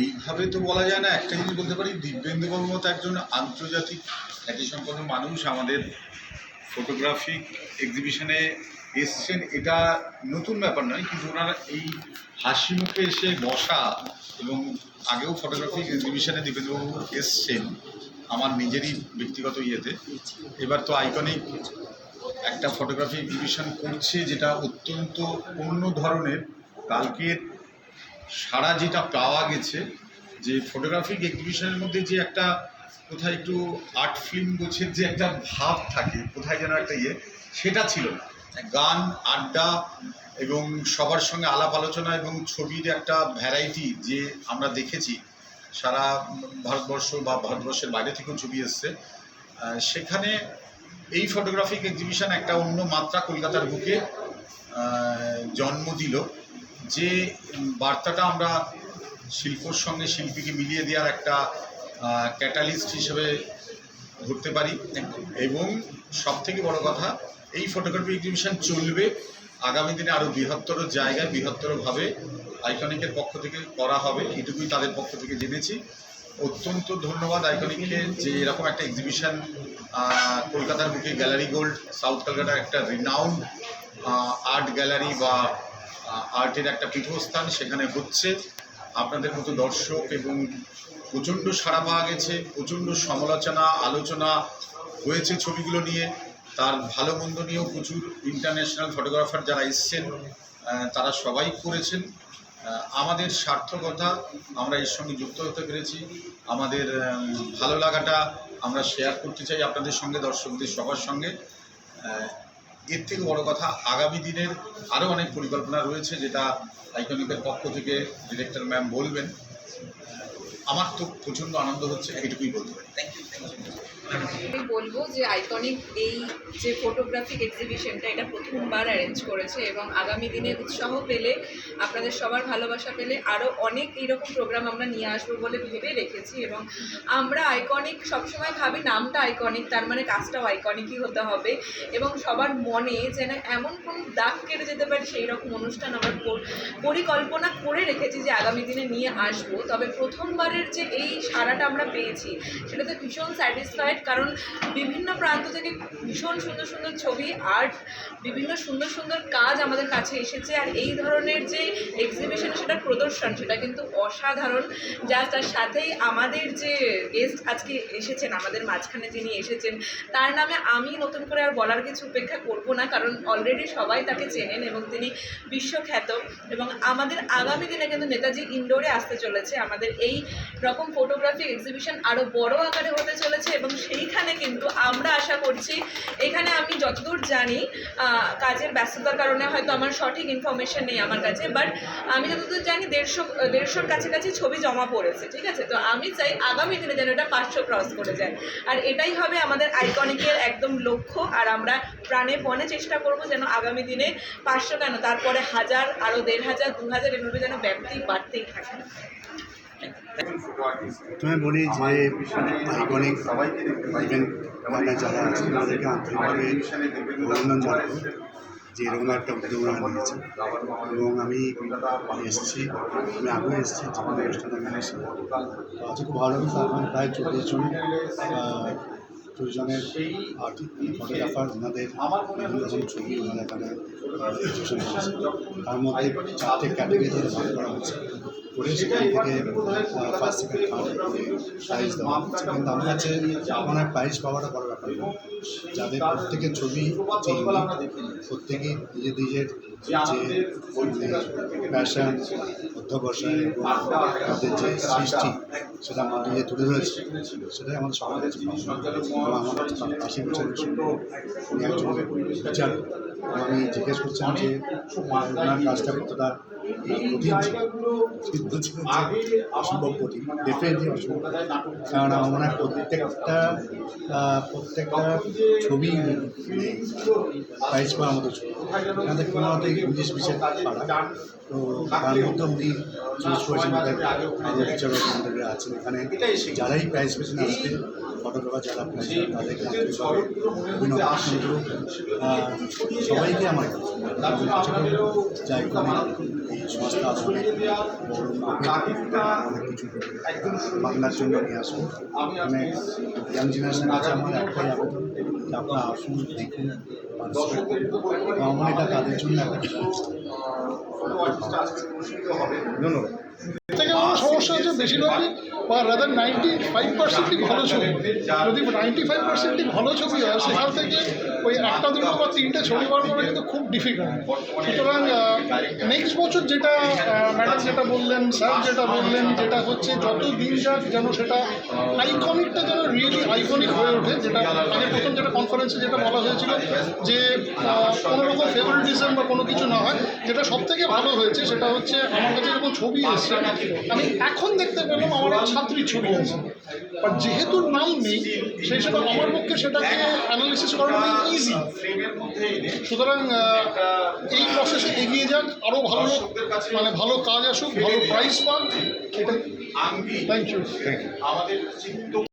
এইভাবে তো বলা যায় না, একটা জিনিস বলতে পারি দিব্যেন্দুবাবুর মতো একজন আন্তর্জাতিক খ্যাতিসম্পন্ন মানুষ, আমাদের ফটোগ্রাফিক এক্সিবিশনে এসছেন, এটা নতুন ব্যাপার নয়, কিন্তু ওনারা এই হাসি মুখে এসে বসা এবং আগেও ফটোগ্রাফিক এক্সিবিশনে দিব্যেন্দুবাবু এসছেন, আমার নিজেরই ব্যক্তিগত ইয়েতে। এবার তো আইকনিক একটা ফটোগ্রাফি এক্সিবিশন করছে, যেটা অত্যন্ত অন্য ধরনের, কালকের সারা যেটা পাওয়া গেছে, যে ফটোগ্রাফিক এক্সিবিশনের মধ্যে যে একটা কোথায় একটু আর্ট ফিল্ম গোছের যে একটা ভাব থাকে, কোথায় যেন একটা ইয়ে সেটা ছিল না। গান, আড্ডা এবং সবার সঙ্গে আলাপ আলোচনা এবং ছবির একটা ভ্যারাইটি যে আমরা দেখেছি, সারা ভারতবর্ষ বা ভারতবর্ষের বাইরে থেকেও ছবি এসছে সেখানে এই ফটোগ্রাফিক এক্সিবিশন একটা অন্য মাত্রা কলকাতার বুকে জন্ম দিল। যে বার্তাটা আমরা শিল্পর সঙ্গে শিল্পীকে মিলিয়ে দেওয়ার একটা ক্যাটালিস্ট হিসেবে ধরতে পারি। এবং সব থেকে বড় কথা, এই ফটোগ্রাফি এক্সিবিশন চলবে আগামী দিনে আরও বৃহত্তর জায়গায় বৃহত্তরভাবে আইকনিকের পক্ষ থেকে করা হবে। এটুকুই তাদের পক্ষ থেকে জেনেছি। অত্যন্ত ধন্যবাদ আইকনিককে যে এরকম একটা এক্সিবিশন কলকাতার বুকে গ্যালারি গোল্ড সাউথ কলকাতার একটা রিনাউন্ড আর্ট গ্যালারি বা আর্টের একটা পীঠস্থান সেখানে হচ্ছে। আপনাদের মতো দর্শক এবং প্রচণ্ড সাড়া পাওয়া গেছে প্রচণ্ড সমালোচনা, আলোচনা হয়েছে ছবিগুলো নিয়ে। তার ভালো মন্দ নিয়েও প্রচুর ইন্টারন্যাশনাল ফটোগ্রাফার যারা এসছেন তারা সবাই করেছেন। আমাদের সার্থকতা আমরা এর সঙ্গে যুক্ত হতে পেরেছি। আমাদের ভালো লাগাটা আমরা শেয়ার করতে চাই আপনাদের সঙ্গে, দর্শকদের সবার সঙ্গে। এর থেকে বড় কথা, আগামী দিনের আরও অনেক পরিকল্পনা রয়েছে যেটা আইকনিকের পক্ষ থেকে ডিরেক্টর ম্যাম বলবেন। আমার তো প্রচণ্ড আনন্দ হচ্ছে এইটুকুই বলতে পারি। আমি বলব যে আইকনিক এই যে ফটোগ্রাফিক এক্সিবিশনটা এটা প্রথমবার অ্যারেঞ্জ করেছে এবং আগামী দিনে উৎসাহ পেলে, আপনাদের সবার ভালোবাসা পেলে আরও অনেক এইরকম প্রোগ্রাম আমরা নিয়ে আসব বলে ভেবে রেখেছি এবং আমরা আইকনিক সবসময় ভাবি নামটা আইকনিক তার মানে কাজটাও আইকনিকই হতে হবে এবং সবার মনে যেন এমন কোন দাগ কেটে যেতে পারে সেই রকম অনুষ্ঠান আমরা পরিকল্পনা করে রেখেছি যে আগামী দিনে নিয়ে আসব। তবে প্রথমবারের যে এই সারাটা আমরা পেয়েছি, সেটাতে ভীষণ স্যাটিসফাইড কারণ বিভিন্ন প্রান্ত থেকে ভীষণ সুন্দর সুন্দর ছবি আর্ট বিভিন্ন সুন্দর সুন্দর কাজ আমাদের কাছে এসেছে। আর এই ধরনের যে এক্সিবিশন সেটা প্রদর্শন, সেটা কিন্তু অসাধারণ। যা তার সাথেই আমাদের যে গেস্ট আজকে এসেছেন, আমাদের মাঝখানে যিনি এসেছেন, তার নামে আমি নতুন করে আর বলার কিছু উপেক্ষা করব না, কারণ অলরেডি সবাই তাকে চেনেন এবং তিনি বিশ্বখ্যাত। এবং আমাদের আগামী দিনে কিন্তু নেতাজি ইনডোরে আসতে চলেছে। আমাদের এই রকম ফটোগ্রাফি এক্সিবিশন আরও বড় আকারে হতে চলেছে এবং সেইখানে কিন্তু আমরা আশা করছি, এখানে আমি যতদূর জানি কাজের ব্যস্ততার কারণে হয়তো আমার সঠিক ইনফরমেশন নেই আমার কাছে বাট আমি যতদূর জানি দেড়শো, দেড়শোর কাছাকাছি ছবি জমা পড়েছে, ঠিক আছে? তো আমি চাই আগামী দিনে যেন এটা পাঁচশো ক্রস করে যায়। আর এটাই হবে আমাদের আইকনিকের একদম লক্ষ্য, আর আমরা প্রাণে পণে চেষ্টা করব যেন আগামী দিনে পাঁচশো কেন? তারপরে হাজার আরও দেড় হাজার, দু হাজার, এভাবে যেন ব্যাপ্তি বাড়তেই থাকে। প্রথমে বলি যে আইকনিক ইভেন্ট মানে যারা আছেন, তাদেরকে আন্তরিকভাবে অভিনন্দন জানাব যে এরকম একটা উদ্যোগ ওরা নিয়েছে এবং আমি এসেছি, আমি আগেও এসেছি জীবন অনুষ্ঠান এখানে এসে তো আজকে খুব ভালো লাগছে, এখন প্রায় চল্লিশ জন চল্লিশ জনের ফটোগ্রাফার ওনাদের বিভিন্ন রকম ছবি ওনারা এখানে তার মধ্যে চারটে ক্যাটাগরিতে ভাগ করা হচ্ছে। করে সেখান থেকে ফার্স্ট সেকেন্ড থার্ড প্রাইজ দেওয়া কিন্তু আমার কাছে ওনার প্রাইজ পাওয়াটা বড় ব্যাপার না। যাদের প্রত্যেকের ছবি প্রত্যেকে নিজের নিজের যে প্যাশন অধ্যবসায় এবং তাদের যে সৃষ্টি, সেটা মাধ্যমে তুলে ধরেছে। সেটাই আমাদের সবার কাছে আমার কাছে আশি বছরের উনি একজন আমি জিজ্ঞেস করছিলাম যে ওনার কাজটা কতটা কারণ আমার প্রত্যেকটা প্রত্যেকটা ছবি প্রাইজ মতো ছবি। আমাদের কোনো ইংলিশ তো তার মধ্যে উনি চুজ করেছেন বিচারক আছেন এখানে। যারাই প্রাইজ পেয়েছেন আসবে ফটোগ্রাফার যারা তাদেরকে সবাইকে আমার যাই করে এই সংস্থা আসলে অনেক কিছু বাংলার জন্য নিয়ে আসুন। মানে ইয়াং জেনারেশন আছে আমার একটাই আবেদন আপনারা আসুন দেখুন আমার এটা তাদের জন্য একটা ধন্যবাদ সমস্যা হচ্ছে বেশিরভাগই বা রাদার নাইনটি ফাইভ পার্সেন্টই ভালো ছবি। যদি নাইনটি ফাইভ পার্সেন্টই ভালো ছবি হয়, সেখান থেকে ওই একটা, দুটো বা তিনটে ছবি বার করা কিন্তু খুব ডিফিকাল্ট সুতরাং নেক্সট বছর যেটা ম্যাডাম যেটা বললেন স্যার যেটা বললেন, যেটা হচ্ছে যত দিন যাক যেন সেটা আইকনিকটা যেন রিয়েলি আইকনিক হয়ে ওঠে, যেটা আগে প্রথম যেটা কনফারেন্সে যেটা বলা হয়েছিল যে কোনো রকম ফেভারিটিজম বা কোনো কিছু না হয়, যেটা সব থেকে ভালো হয়েছে সেটা হচ্ছে আমার কাছে যখন ছবি এসছে, আমি এখন দেখতে পেলাম আমার ছাত্রীর ছবি আছে। বাট যেহেতু নাম নেই, সেই হিসেবে আমার পক্ষে সেটাকে অ্যানালিসিস করাটা ইজি সুতরাং এই প্রসেসে এগিয়ে যাক আরও ভালো মানে ভালো কাজ আসুক, ভালো প্রাইস পান এটা থ্যাংক ইউ আমাদের